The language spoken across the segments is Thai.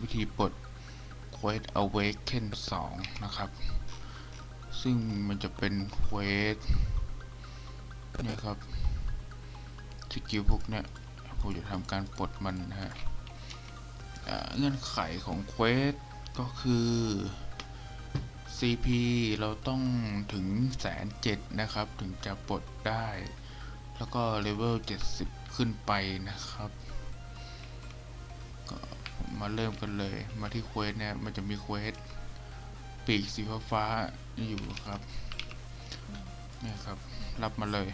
วิธีปลด Quest Awaken 2 นะครับ ซึ่งมันจะเป็น Quest เนี่ยครับสกิลพวกเนี้ยผมจะทำการปลดมันนะฮะเงื่อนไขของ Quest ก็คือ CP เราต้องถึงแสนเจ็ดนะครับ ถึงจะปลดได้ แล้วก็เลเวล70 ขึ้นไปนะครับ มาเริ่มกันเลย มาที่เควสเนี่ยมันจะมีเควสปีกสีฟ้าอยู่ครับเนี่ยครับ รับมาเลย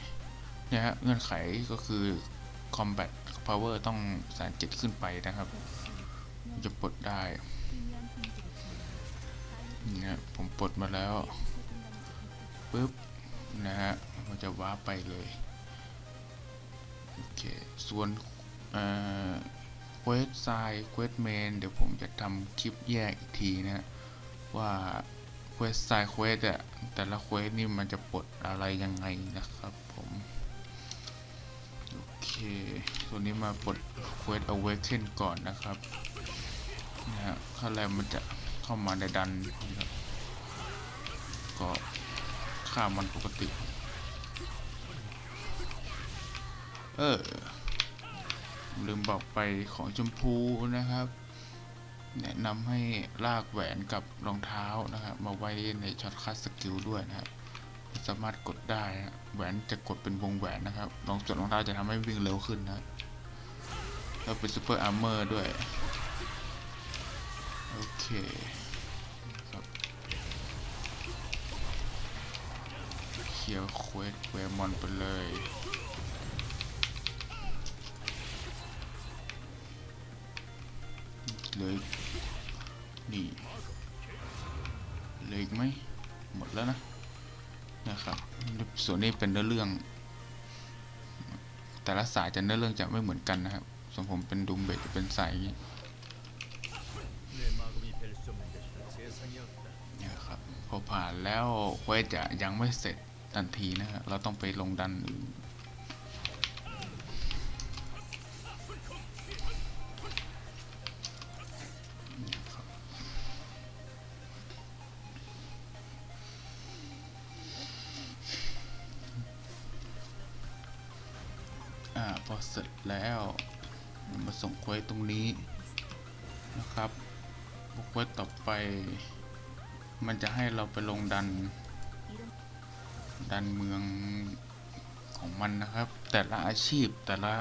เนี่ยฮะเงื่อนไขก็คือ combat power ต้องแสนเจ็ดขึ้นไปนะครับ จะปลดได้เนี่ยผมปลดมาแล้วปุ๊บนะฮะมันจะว้าไปเลย โอเค ส่วนเอ่อ เควสไซเควสเมนเดี๋ยวผมจะทำคลิปแยกอีกทีนะว่าเควสไซเควสอะแต่ละเควสนี่มันจะปลดอะไรยังไงนะครับผมโอเคตัวนี้มาปลดเควส awaken ก่อนนะครับนะฮะขั้นแรกมันจะเข้ามาในดันนะครับก็ฆ่ามันปกติ เออ ลืมบอกไปของชมพูนะครับ แนะนำให้ลากแหวนกับรองเท้านะครับ มาไว้ในช็อตคัสสกิลด้วยนะครับ สามารถกดได้นะแหวนจะกดเป็นวงแหวนนะครับรองส่วนรองเท้าจะทำให้วิ่งเร็วขึ้นนะแล้วเป็นซูเปอร์อาร์เมอร์ด้วย โอเคครับเคียวเควสเวมอนไปเลย เลยนี่เลยไหมหมดแล้วนะนะครับส่วนนี้เป็นเนื้อเรื่อง แต่ละสายจะเนื้อเรื่องจะไม่เหมือนกันนะครับสมผมเป็นดุมเบจะเป็นสายนี้นะครับพอผ่านแล้วควสจะยังไม่เสร็จทันทีนะฮะเราต้องไปลงดันอื่น เสร็จแล้วมาส่งเควสตรงนี้นะครับเควสต่อไป มันจะให้เราไปลงดัน ดันเมืองของมันนะครับ แต่ละอาชีพแต่ละ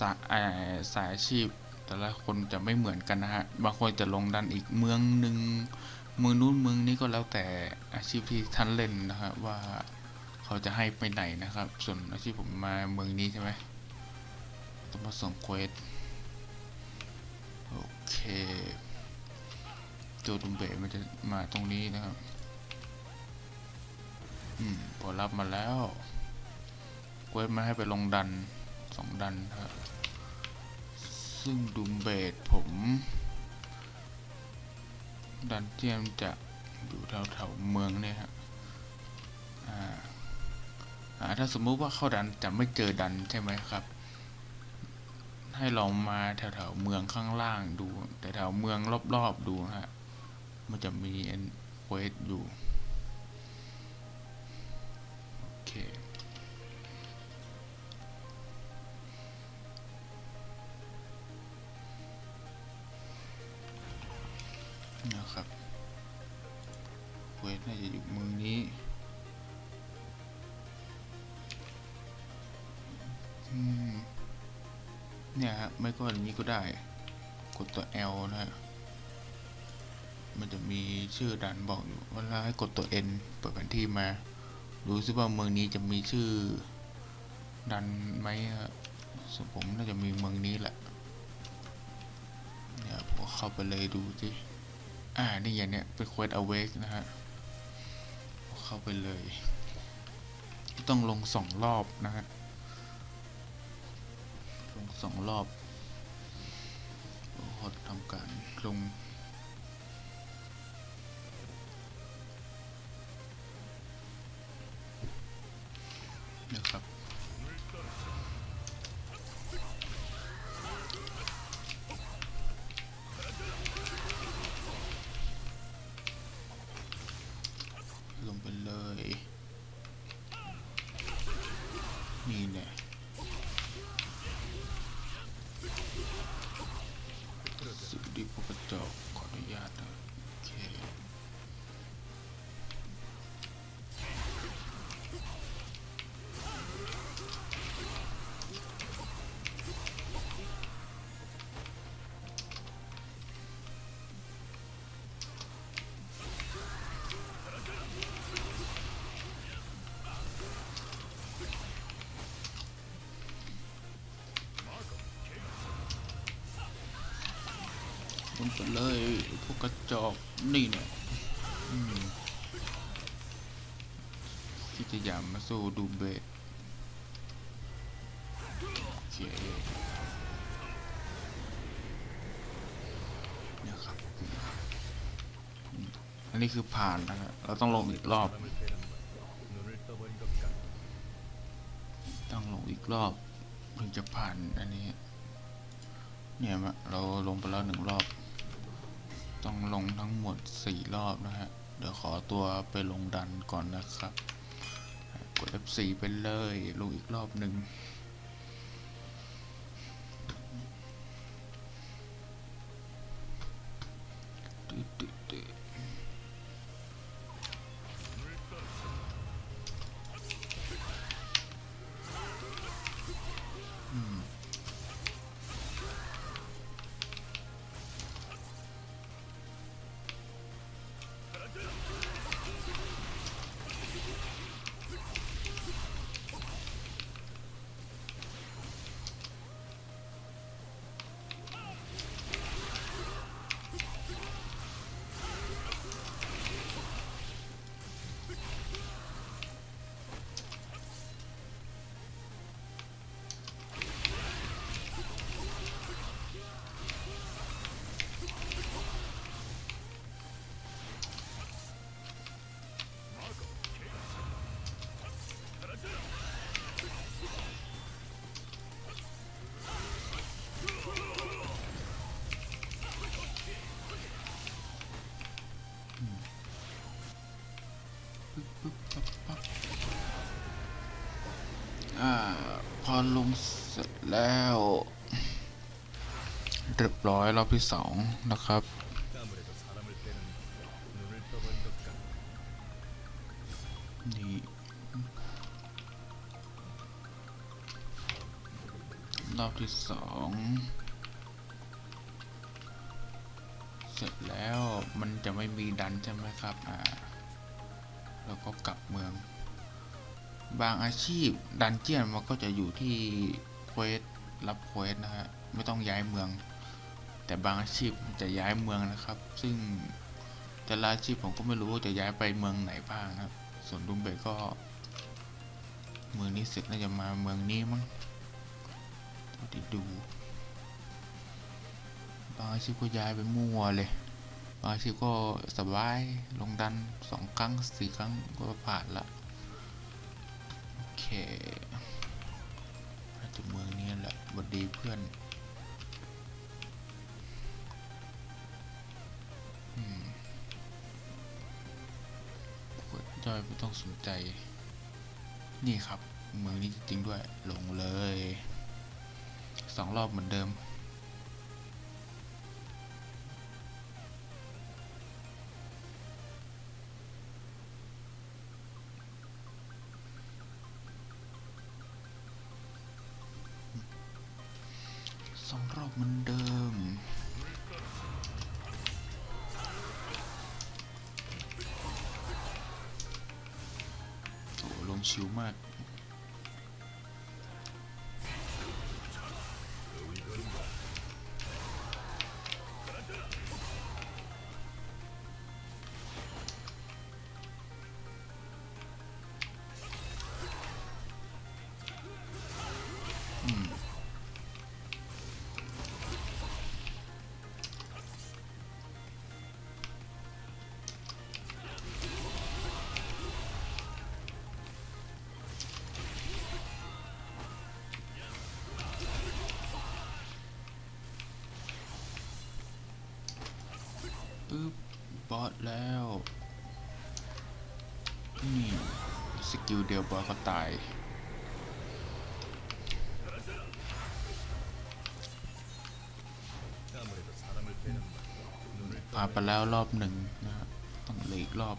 สายเอ่อสายอาชีพ แต่ละคนจะไม่เหมือนกันนะฮะบางคนจะลงดันอีกเมืองหนึ่งเมืองนู้นเมืองนี้ก็แล้วแต่อาชีพที่ท่านเล่นนะครับว่าเขาจะให้ไปไหนนะครับ ส่วนอาชีพผมมาเมืองนี้ใช่ไหม ต้องมาส่งเควสโอเคตัวดุมเบะมันจะมาตรงนี้นะครับ อืมพอรับมาแล้วเควสมาให้ไปลงดันสองดันครับซึ่งดุมเบดผม ดันเจียมจะอยู่แถวๆเมืองเนี่ยฮะอ่าอ่าถ้าสมมุติว่าเข้าดันจะไม่เจอดันใช่ไหมครับ ให้ลองมาแถวๆเมืองข้างล่างดูแต่แถวเมืองรอบๆดูนะฮะมันจะมีเอ็นเควสอยู่โอเคนะครับเควสน่าจะอยู่มือนี้อืม เนี่ยฮะไม่ก็อย่างนี้ก็ได้ กดตัว L นะฮะมันจะมีชื่อดันบอกอยู่เวลาให้กดตัว N เปิดแผนที่มา ดูซิว่าเมืองนี้จะมีชื่อดันไหมฮะส่วนผมน่าจะมีเมืองนี้แหละเนี่ยผมเข้าไปเลยดูสิอ่านี่อย่างเนี้ยเป็น Quest Awake นะฮะเข้าไปเลย ต้องลงสองรอบนะฮะ สองรอบหดทำการลงนะครับ นไปเลยพวกกระจอกนี่เนี่ยที่จะยามมาสู้ดูเบะโอเคนะครับอันนี้คือผ่านนะครับเราต้องลงอีกรอบ ต้องลงอีกรอบถึงจะผ่านอันนี้เนี่ยเราลงไปแล้วหนึ่งรอบ ต้องลงทั้งหมดสี่รอบนะฮะ เดี๋ยวขอตัวไปลงดันก่อนนะครับ กด F4 ไปเลย ลงอีกรอบหนึ่งตึ๊ดตึ๊ด พอลงเสร็จแล้วเรียบร้อยรอบที่สองนะครับนี่รอบที่สองเสร็จแล้วมันจะไม่มีดันใช่ไหมครับอ่าแล้วก็กลับ บางอาชีพดันเจียนมันก็จะอยู่ที่เควสรับเควสนะฮะไม่ต้องย้ายเมือง แต่บางอาชีพจะย้ายเมืองนะครับ ซึ่งแต่ละอาชีพผมก็ไม่รู้ว่าจะย้ายไปเมืองไหนบ้างนะครับ ส่วนดุมเบยก็ เมืองนี้เสร็จน่าจะมาเมืองนี้มั้งเท่าที่ดู บางอาชีพก็ย้ายไปมั่วเลยบางอาชีพก็สบายลงดันสองครั้งสี่ครั้งก็ผ่านละ จะเมืองนี้แหละบดีเพื่อนอืมกดย่อยไม่ต้องสนใจ นี่ครับ เมืองนี้จริงด้วย ลงเลย สองรอบเหมือนเดิม สองรอบเหมือนเดิม โอ้ลงชิวมาก บอสแล้ว นี่ สกิลเดียวบอสก็ตาย ผ่านไปแล้วรอบหนึ่งนะต้องเลืออีกรอบ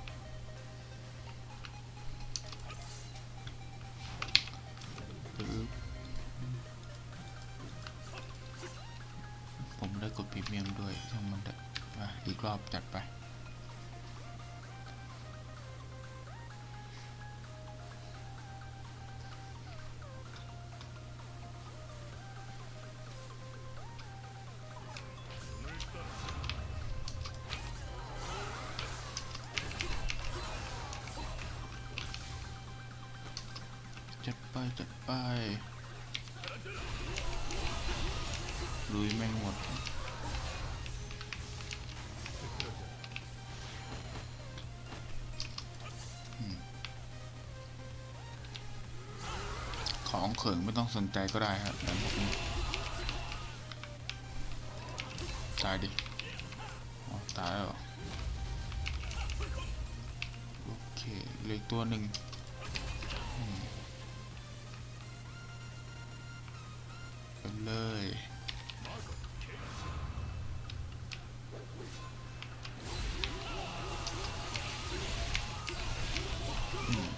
จัดไปจัดไปลุยแม่งหมดของเขิงไม่ต้องสนใจก็ได้ครับแต่พวกนี้ตายดิตายแล้วเหรอโอเคเหลือตัวหนึ่ง ไปเลยอืม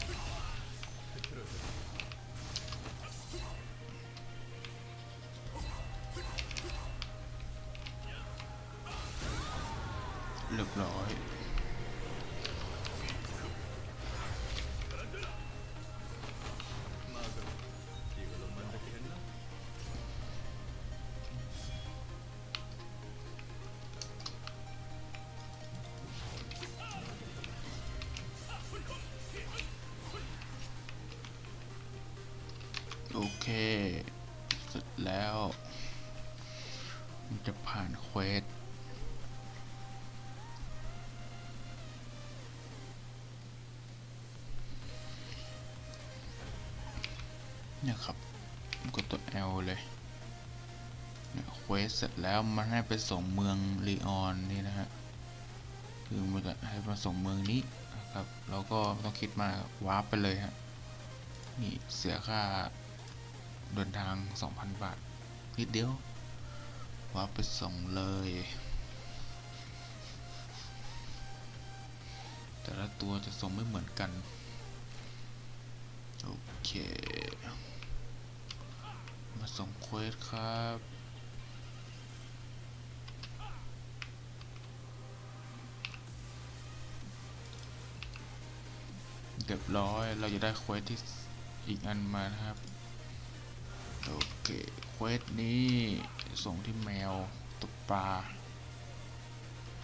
เรียบร้อย โอเค เสร็จแล้ว มันจะผ่านเควสเนี่ยครับ กดตัว L เลยเนี่ยเควสเสร็จแล้วมันให้ไปส่งเมืองลีออนนี่นะฮะ คือมันจะให้มาส่งเมืองนี้นะครับเราก็ต้องคิดมากวาร์ปไปเลยฮะ นี่เสียค่า เดินทาง 2,000 บาท นิดเดียวว่าไปส่งเลย แต่ละตัวจะส่งไม่เหมือนกัน โอเค มาส่งเควสครับเรียบร้อย เราจะได้เควสที่อีกอันมานะครับ โอเคเควสนี้ส่งที่แมวตกปลา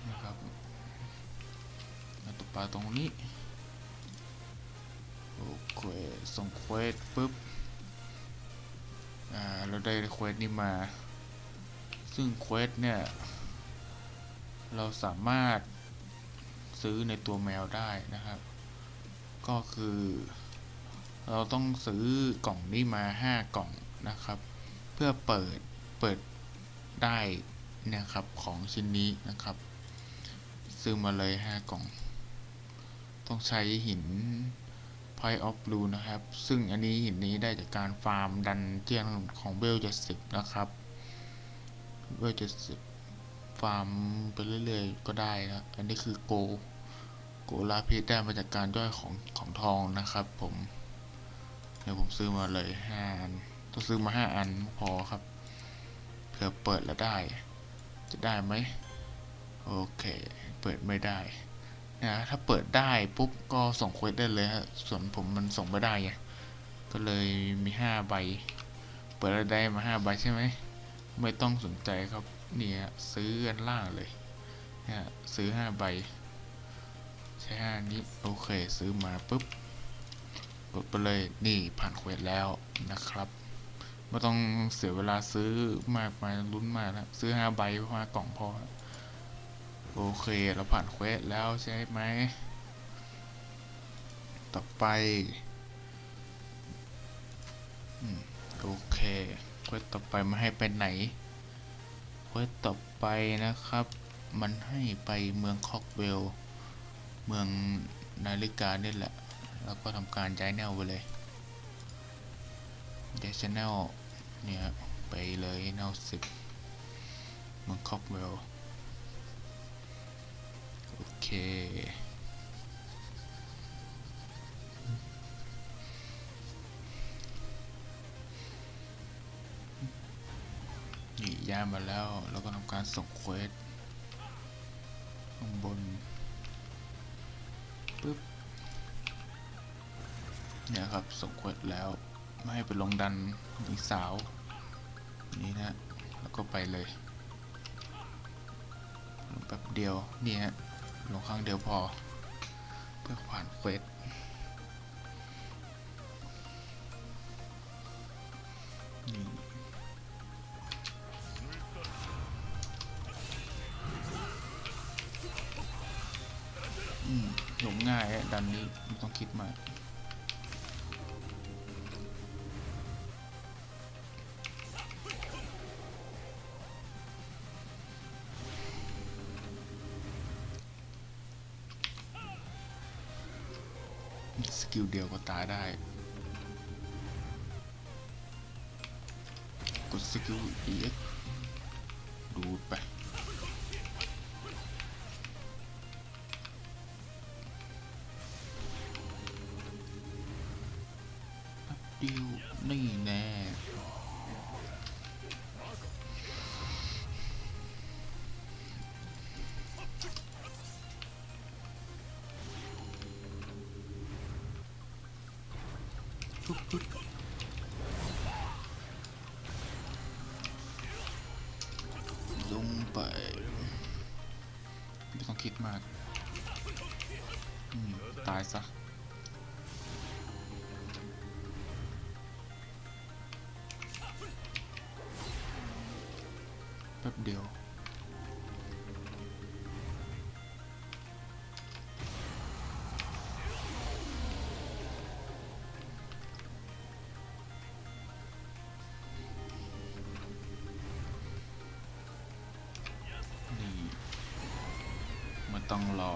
นะครับตกปลาตรงนี้ โอเค ส่งเควสปุ๊บ อ่า เราได้เควสนี้มา ซึ่งเควสเนี่ย เราสามารถซื้อในตัวแมวได้นะครับ ก็คือ เราต้องซื้อกล่องนี้มาห้ากล่อง นะครับ เพื่อเปิดเปิดได้นะครับของชิ้นนี้นะครับ ซื้อมาเลยห้ากล่อง ต้องใช้หิน Point of Blue นะครับ ซึ่งอันนี้หินนี้ได้จากการฟาร์มดันเจียนของเบลเจ็ดสิบนะครับเบลเจ็ดสิบฟาร์มไปเรื่อยๆ ก็ได้นะอันนี้คือโกโกลาพิษได้มาจากการย่อยของของทองนะครับผม เดี๋ยวผมซื้อมาเลยห้า ซื้อมาห้าอันพอครับ เผื่อเปิดแล้วได้ จะได้ไหมโอเค เปิดไม่ได้นะถ้าเปิดได้ปุ๊บก็ส่งเควสได้เลยฮะส่วนผมมันส่งไม่ได้ไงก็เลยมีห้าใบ เปิดแล้วได้มาห้าใบใช่ไหมไม่ต้องสนใจครับเนี่ยซื้ออันล่างเลยนี่ซื้อห้าใบ ใช้ห้านี้โอเค ซื้อมาปุ๊บกดไปเลยนี่ผ่านเควสแล้วนะครับ ไม่ต้องเสียเวลาซื้อมากมายลุ้นมากนะซื้อห้าใบมากล่องพอ โอเค เราผ่านเควสแล้วใช่ไหม ต่อไปอโอเคเควสต่อไปมาให้ไปไหนเควสต่อไปนะครับ มันให้ไปเมืองคอกเวล เมืองนาฬิกานี่แหละ แล้วก็ทำการย้ายแนวไปเลยย้ายชแนล เนี่ยไปเลยแนวสิบมืองคอกเวลโอเค นี่ย้ายมาแล้ว แล้วก็ทำการส่งเควสข้างบนปึ๊บเนี่ยครับส่งเควสแล้ว ไม่ให้ไปลงดันหญิงสาว นี่นะ แล้วก็ไปเลยลงแป๊บเดียว นี่ฮะ ลงครั้งเดียวพอ เพื่อผ่านเควสนี่อืมหลงง่ายอะดันนี้ไม่ต้องคิดมาก สกิลเดียวก็ตายได้ กดสกิล EX ดูดไปเดียวนี่แน่ ป๊บเดียว นี่ มันต้องรอ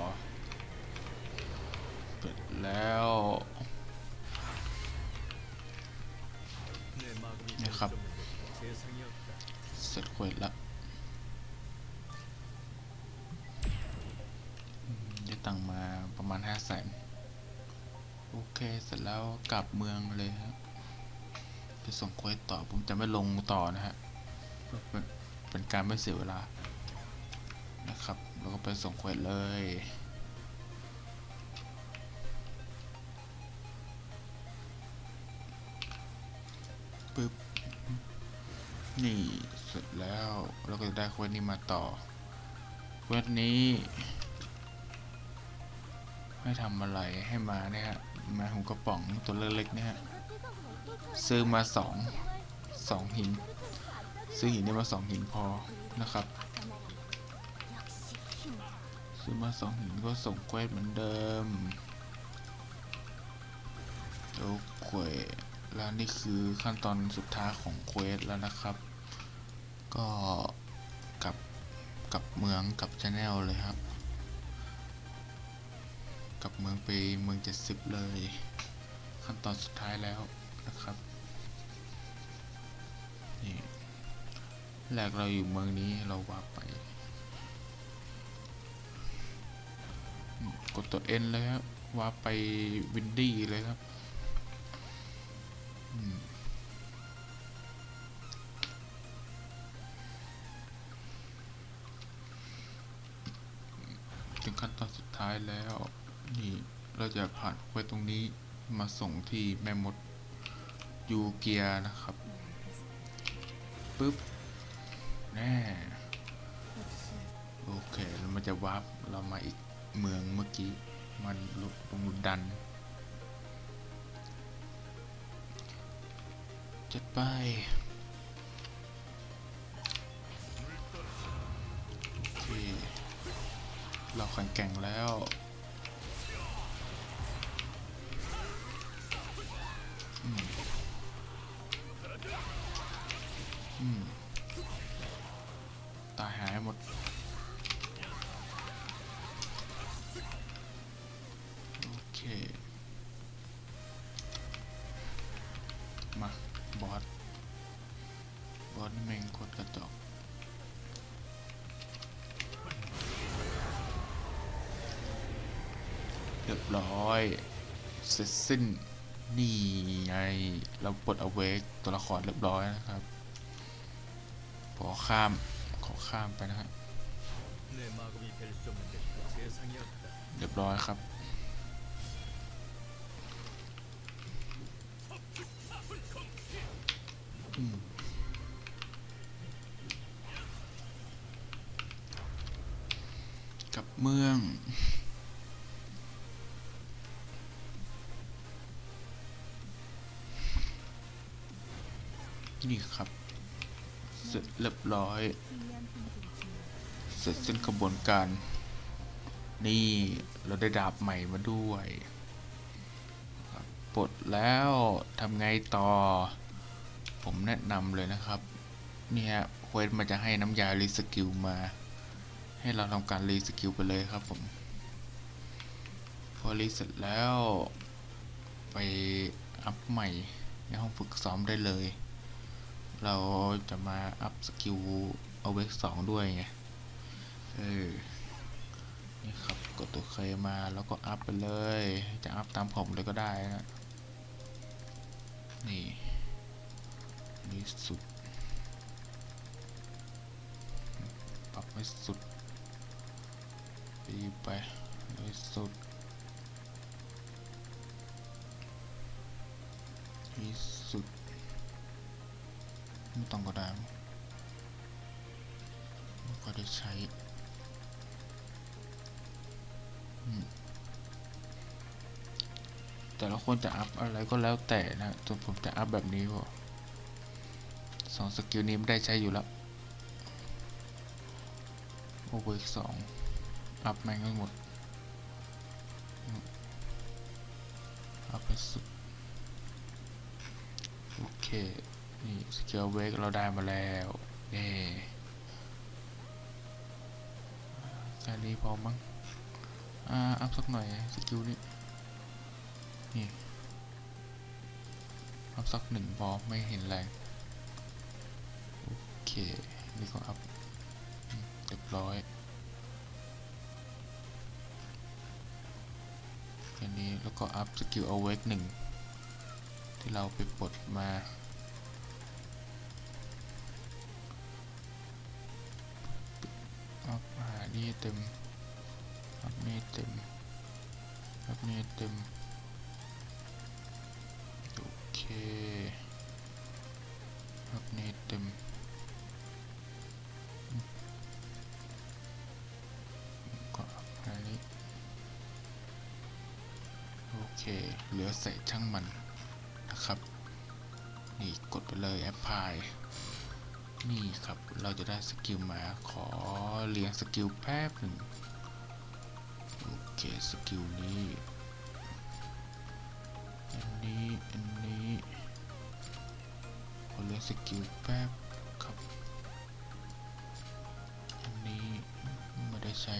เปิดแล้วนะครับ เสร็จเควสละ กลับเมืองเลยครับไปส่งเควสต่อผมจะไม่ลงต่อนะฮะเป็นการไม่เสียเวลานะครับแล้วก็ไปส่งเควสเลยปึ๊บนี่เสร็จแล้วเราก็จะได้เควสนี้มาต่อเควสนี้ ให้ทำอะไรให้มาเนี่ยฮะ มาหุงกระป๋องตัวเล็กๆนี่ฮะซื้อมาสองสองหิน ซื้อหินได้มาสองหินพอนะครับซื้อมาสองหินก็ส่งเควสเหมือนเดิมโอเคแล้วนี่คือขั้นตอนสุดท้ายของเควสแล้วนะครับ ก็กลับกลับเมืองกลับชาแนลเลยครับ กลับเมืองไปเมืองเจ็ดสิบเลย ขั้นตอนสุดท้ายแล้วนะครับนี่แรกเราอยู่เมืองนี้เราวาไป กดตัว N เลยครับว่าไปวินดี้เลยครับถึงขั้นตอนสุดท้ายแล้ว เราจะผ่านไปตรงนี้มาส่งที่แม่มดยูเกียนะครับปึ๊บแน่โอเคแล้วมันจะวาร์ปเรามาอีกเมืองเมื่อกี้ มันลงลงดัน จัดไปโอเคเราแข็งแกร่งแล้ว เสร็จสิ้นนี่ไงเราปลดเอาเวกตัวละครเรียบร้อยนะครับขอข้ามขอข้ามไปนะครับเรียบร้อยครับกับเมือง นี่ครับ เสร็จเรียบร้อย เสร็จสิ้นกระบวนการ นี่เราได้ดาบใหม่มาด้วยปลดแล้วทำไงต่อ ผมแนะนำเลยนะครับเนี่ยเควสมันจะให้น้ำยารีสกิลมา ให้เราทำการรีสกิลไปเลยครับผมพอรีเสร็จแล้วไปอัพใหม่ในห้องฝึกซ้อมได้เลย เราจะมาอัพสกิลเอาเวกสองด้วยไง เออ นี่ครับ กดตัวเคยมาแล้วก็อัพไปเลย จะอัพตามผมเลยก็ได้นะ นี่นี่สุด ปรับให้สุดปีไปให้สุดที่ส ไม่ต้องก็ได้มั้งได้ใช้แต่ละคนจะอัพอะไรก็แล้วแต่นะส่วนผมจะอัพแบบนี้พอสองสกิลนี้ไม่ได้ใช้อยู่แล้วโอเวอร์สองอัพแม่งให้หมดอัพให้สุดโอเค นี่สกิลเวกเราได้มาแล้วเน่แค่นี้พอมั้งอ่าอัพสักหน่อยสกิลนี้นี่อัพสักหนึ่งพอไม่เห็นแรงโอเคนี่ก็อัพอืมเรียบร้อยแค่นี้แล้วก็อัพสกิลเอาเวกหนึ่งที่เราไปปลดมา อัพหานี่เต็มอัพนี่เต็มอัพนี่เต็มโอเคอัพนี่เต็มก็อัพหานี้โอเคเหลือใส่ช่างมันนะครับ นี่กดไปเลยแอปพลาย นี่ครับเราจะได้สกิลมาขอเรียงสกิลแป๊บหนึ่งโอเคสกิลนี้อันนี้อันนี้ขอเรียงสกิลแป๊บครับอันนี้ไม่ได้ใช้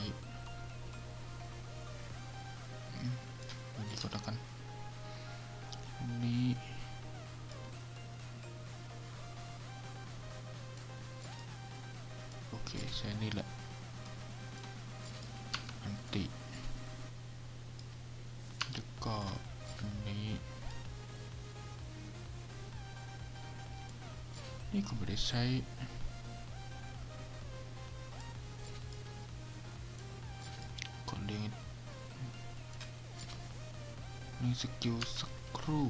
อันนี้ก็แล้วกันอันนี้ ช้นี่แหละ อันติ แล้วก็อันนี้ นี่ก็ไม่ได้ใช้ก่อนเรียนสกิลสักครู่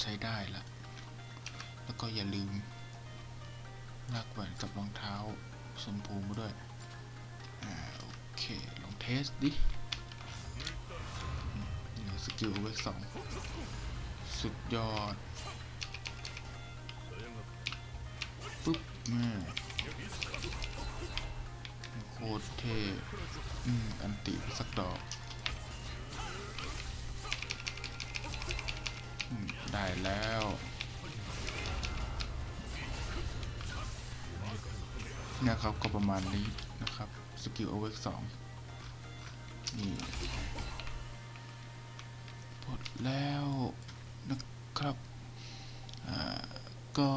ใช้ได้ละ แล้วก็อย่าลืม ลากแหวนกับรองเท้าชมพูมาด้วย อ่า โอเค ลองเทสดิอืมนี่สกิลเวกสอง สุดยอด ปุ๊บม่โคตรเท่ อืม อันติสักดอก แล้ว นะครับก็ประมาณนี้นะครับ สกิลโอเวกสองนี่หมดแล้วนะครับก็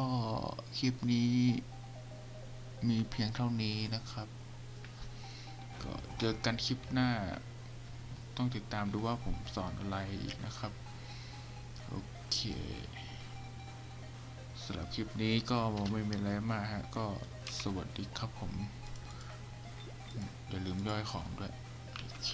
คลิปนี้ มีเพียงเท่านี้นะครับ ก็เจอกันคลิปหน้า ต้องติดตามดูว่าผมสอนอะไรอีกนะครับ เคสำหรับคลิปนี้ก็ไม่มีอะไรมากฮะ ก็สวัสดีครับผม อย่าลืมย่อยของด้วยเค